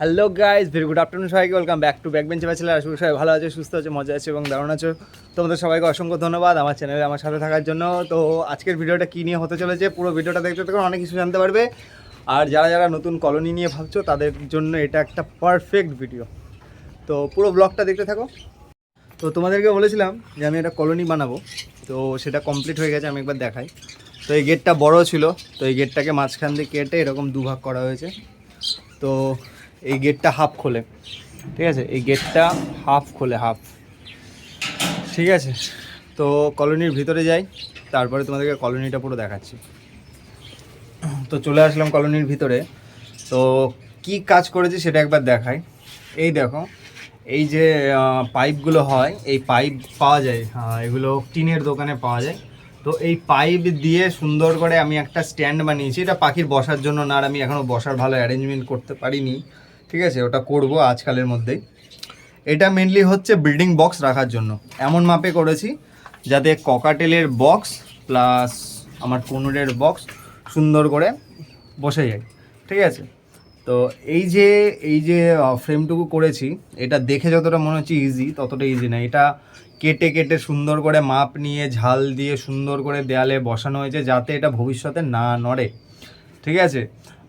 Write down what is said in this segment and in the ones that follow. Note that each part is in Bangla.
Hello guys very good afternoon সবাইকে। ওয়েলকাম ব্যাক টু ব্যাক বেঞ্চে ব্যাচেলার আসলে সবাই ভালো আছে, সুস্থ আছে, মজা আছে এবং দারুণ আছো। তোমাদের সবাইকে অসংখ্য ধন্যবাদ আমার চ্যানেলে আমার সাথে থাকার জন্য। তো আজকের ভিডিওটা কী নিয়ে হতে চলেছে, পুরো ভিডিওটা দেখতে থাকো অনেক কিছু জানতে পারবে। আর যারা যারা নতুন কলোনি নিয়ে ভাবছ, তাদের জন্য এটা একটা পারফেক্ট ভিডিও তো পুরো ব্লগটা দেখতে থাকো। তো তোমাদেরকে বলেছিলাম যে আমি একটা কলোনি বানাবো। তো সেটা কমপ্লিট হয়ে গেছে, আমি একবার দেখাই। তো এই গেটটা বড় ছিল। তো এই গেটটাকে মাঝখান দিয়ে কেটে এরকম দুভাগ করা হয়েছে। তো এই গেটটা হাফ খোলে, ঠিক আছে? এই গেটটা হাফ খোলে হাফ ঠিক আছে? তো কলোনির ভিতরে যাই, তারপরে তোমাদেরকে কলোনিটা পুরো দেখাচ্ছি। তো চলে আসলাম কলোনির ভিতরে। তো কি কাজ করেছি সেটা একবার দেখাই। এই দেখো, এই যে পাইপগুলো হয়, এই পাইপ পাওয়া যায় এগুলো টিনের দোকানে পাওয়া যায়। তো এই পাইপ দিয়ে সুন্দর করে আমি একটা স্ট্যান্ড বানিয়েছি। এটা পাখির বসার জন্য না, আর আমি এখনও বসার ভালো অ্যারেঞ্জমেন্ট করতে পারিনি। ঠিক আছে, ওটা করব আজকালের মধ্যেই। এটা মেনলি হচ্ছে বিল্ডিং বক্স রাখার জন্য। এমন মাপে করেছি যাতে ককাটেলের বক্স প্লাস আমার কুনুরের বক্স সুন্দর করে বসে যায়। ঠিক আছে? তো এই যে এই যে ফ্রেমটুকু করেছি, এটা দেখে যতটা মনে হচ্ছে ইজি ততটা ইজি না। এটা কেটে কেটে সুন্দর করে মাপ নিয়ে, ঝাল দিয়ে সুন্দর করে দেয়ালে বসানো হয়েছে যাতে এটা ভবিষ্যতে না নড়ে। ঠিক আছে?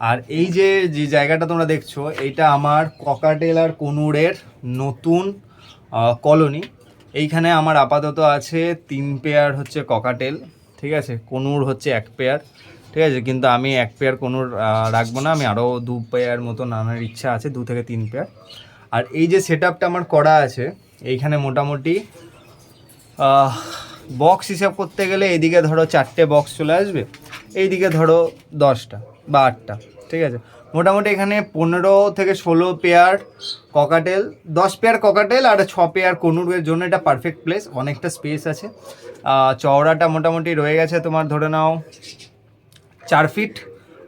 আর এই যে যে জায়গাটা তোমরা দেখছ, এইটা আমার ককাটেল আর কনুরের নতুন কলোনি এইখানে আমার আপাতত আছে তিন পেয়ার হচ্ছে ককাটেল ঠিক আছে? কনুর হচ্ছে এক পেয়ার ঠিক আছে? কিন্তু আমি এক পেয়ার কনুর রাখব না, আমি আরও দু পেয়ার মতো নানার ইচ্ছা আছে, দু থেকে তিন পেয়ার আর এই যে সেট আমার করা আছে, এইখানে মোটামুটি বক্স হিসাব করতে গেলে এদিকে ধরো চারটে বক্স চলে আসবে। এইদিকে ধরো দশটা বা আটটা, ঠিক আছে? মোটামুটি এখানে পনেরো থেকে ষোলো পেয়ার ককাটেল দশ পেয়ার ককাটেল আর ছ পেয়ার কনুরের জন্য এটা পারফেক্ট প্লেস অনেকটা স্পেস আছে। চওড়াটা মোটামুটি রয়ে গেছে তোমার ধরে নাও চার ফিট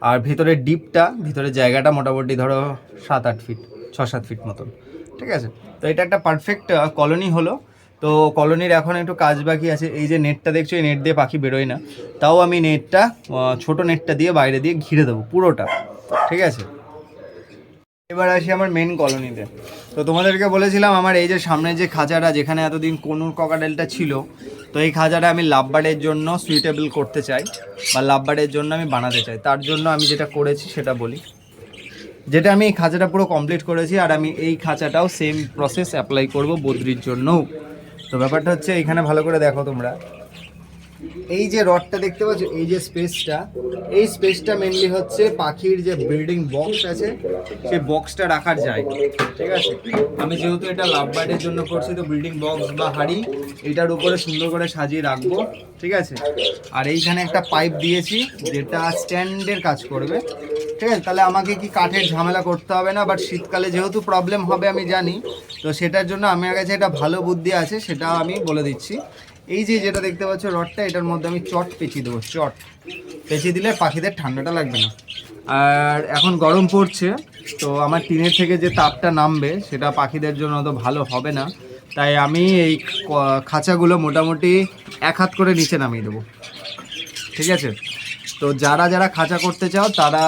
আর ভিতরে ডিপটা ভিতরে জায়গাটা মোটামুটি ধরো সাত আট ফিট ছ সাত ফিট মতন, ঠিক আছে? তো এটা একটা পারফেক্ট কলোনি হলো। তো কলোনির এখন একটু কাজ বাকি আছে। এই যে নেটটা দেখছ, এই নেট দিয়ে পাখি বেরোয় না। তাও আমি নেটটা ছোট নেটটা দিয়ে বাইরে দিয়ে ঘিরে দেবো, পুরোটা। ঠিক আছে? এবার আসি আমার মেন কলোনিতে। তো তোমাদেরকে বলেছিলাম, আমার এই যে সামনে যে খাঁচাটা, যেখানে এতদিন কনুর ককাডেলটা ছিল, তো এই খাঁচাটা আমি লাভবার্ডের জন্য সুইটেবল করতে চাই, বা লাভবার্ডের জন্য আমি বানাতে চাই। তার জন্য আমি যেটা করেছি, সেটা বলি। যেটা আমি এই খাঁচাটা পুরো কমপ্লিট করেছি, আর আমি এই খাঁচাটাও সেম প্রসেস অ্যাপ্লাই করব বদ্রির জন্যও। তো ব্যাপারটা হচ্ছে এখানে ভালো করে দেখো তোমরা। এই যে রডটা দেখতে পাচ্ছ, এই যে স্পেসটা, এই স্পেসটা মেনলি হচ্ছে পাখির যে বিল্ডিং বক্স আছে, সেই বক্সটা রাখার জায়গা, ঠিক আছে? আমি যেহেতু এটা লাভ বার্ডের জন্য করছি, তো বিল্ডিং বক্স বা হাড়ি, এটার উপরে সুন্দর করে সাজিয়ে রাখব, ঠিক আছে? আর এইখানে একটা পাইপ দিয়েছি, যেটা স্ট্যান্ডের কাজ করবে, ঠিক আছে? তাহলে আমাকে কি কাঠের ঝামেলা করতে হবে না? বাট শীতকালে যেহেতু প্রবলেম হবে, আমি জানি, তো সেটার জন্য আমার কাছে একটা ভালো বুদ্ধি আছে সেটা আমি বলে দিচ্ছি। এই যে যেটা দেখতে পাচ্ছ রডটা, এটার মধ্যে আমি চট পেঁচিয়ে দেবো, চট। পেঁচিয়ে দিলে পাখিদের ঠান্ডাটা লাগবে না। আর এখন গরম পড়ছে, তো আমার টিনের থেকে যে তাপটা নামবে, সেটা পাখিদের জন্য অত ভালো হবে না। তাই আমি এই খাঁচাগুলো মোটামুটি এক হাত করে নিচে নামিয়ে দেবো। ঠিক আছে? তো যারা যারা খাঁচা করতে চাও, তারা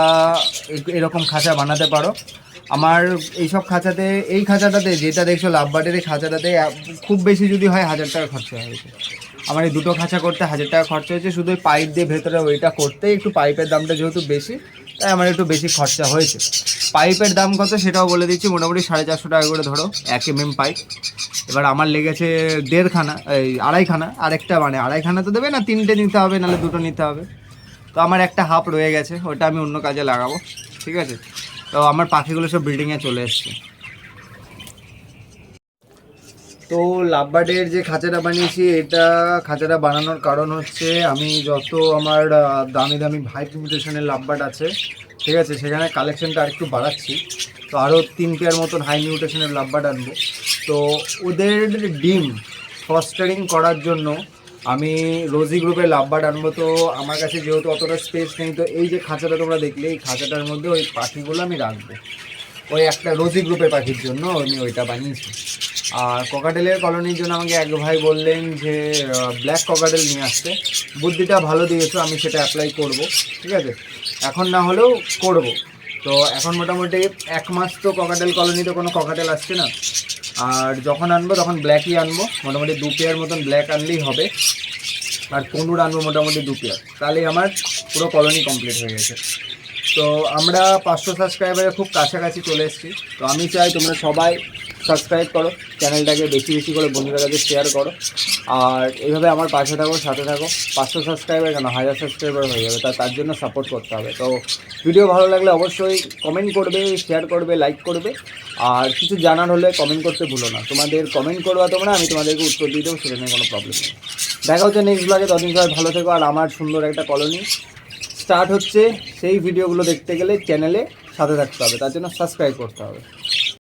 এরকম খাঁচা বানাতে পারো। আমার এইসব খাঁচাতে, এই খাঁচাটাতে, যেটা দেখছ লাভবার্ডের এই খাঁচাটাতে খুব বেশি যদি হয় হাজার টাকা খরচা হয়েছে আমার এই দুটো খাঁচা করতে হাজার টাকা খরচা হয়েছে, শুধু ওই পাইপ দিয়ে ভেতরে ওইটা করতে একটু পাইপের দামটা যেহেতু বেশি, তাই আমার একটু বেশি খরচা হয়েছে। পাইপের দাম কত সেটাও বলে দিচ্ছি, মোটামুটি সাড়ে চারশো টাকা করে ধরো, এক এম এম পাইপ। এবার আমার লেগেছে দেড়খানা, এই আড়াইখানা, আরেকটা মানে আড়াইখানা তো দেবে না, তিনটে নিতে হবে, নাহলে দুটো নিতে হবে। তো আমার একটা হাফ রয়ে গেছে, ওটা আমি অন্য কাজে লাগাবো, ঠিক আছে? তো আমার পাখিগুলো সব বিল্ডিংয়ে চলে এসছে। তো লাভবার্ডের যে খাঁচাটা বানিয়েছি, এটা খাঁচাটা বানানোর কারণ হচ্ছে আমি যত আমার দামি দামি ভাইট মিউটেশনের লাভবার্ড আছে, ঠিক আছে, সেখানে কালেকশনটা আরেকটু বাড়াচ্ছি। তো আরও তিন পেয়ার মতন হাই মিউটেশনের লাভবার্ড আনব। তো ওদের ডিম ফস্টারিং করার জন্য আমি রোজি গ্রুপের লাভবার্ড আনব, তো আমার কাছে যেহেতু অতটা স্পেস নেই, তো এই যে খাঁচাটা তোমরা দেখলে, এই খাঁচাটার মধ্যে ওই পাখিগুলো আমি রাখব। ওই একটা রোজি গ্রুপের পাখির জন্য আমি ওইটা বানিয়েছি। আর ককাটেলের কলোনির জন্য আমাকে এক ভাই বললেন যে ব্ল্যাক ককাটেল নিয়ে আসতে। বুদ্ধিটা ভালো দিয়েছ, আমি সেটা অ্যাপ্লাই করব, ঠিক আছে? এখন না হলেও করব। তো এখন মোটামুটি এক মাস তো ককাটেল কলোনিতে কোনো ককাটেল আসছে না। আর যখন আনব, তখন ব্ল্যাকই আনব। মোটামুটি দু পেয়ার মতন ব্ল্যাক আনলেই হবে। আর পনুর আনব মোটামুটি দু পেয়ার তাহলে আমার পুরো কলোনি কমপ্লিট হয়ে গেছে। তো আমরা পাঁচশো সাবস্ক্রাইবারের খুব কাছাকাছি চলে এসেছি। তো আমি চাই তোমরা সবাই সাবস্ক্রাইব করো চ্যানেলটাকে বেশি বেশি করে বন্ধুদের কাছে শেয়ার করো। আর এইভাবে আমার পাশে থাকো, সাথে থাকো। পাঁচশো সাবস্ক্রাইবার কেন? হাজার সাবস্ক্রাইবার হয়ে যাবে, তা তার জন্য সাপোর্ট করতে হবে। তো ভিডিও ভালো লাগলে অবশ্যই কমেন্ট করবে শেয়ার করবে লাইক করবে। আর কিছু জানার হলে কমেন্ট করতে ভুলো না। তোমাদের কমেন্ট করবা তোমরা, আমি তোমাদেরকে উত্তর দিয়ে দেবো সেটা নিয়ে কোনো প্রবলেম নেই। দেখা হচ্ছে নেক্সট ব্লগে ততদিন সবাই ভালো থেকো। আর আমার সুন্দর একটা কলোনি স্টার্ট হচ্ছে সেই ভিডিওগুলো দেখতে গেলে চ্যানেলে সাথে থাকতে হবে। তার জন্য সাবস্ক্রাইব করতে হবে।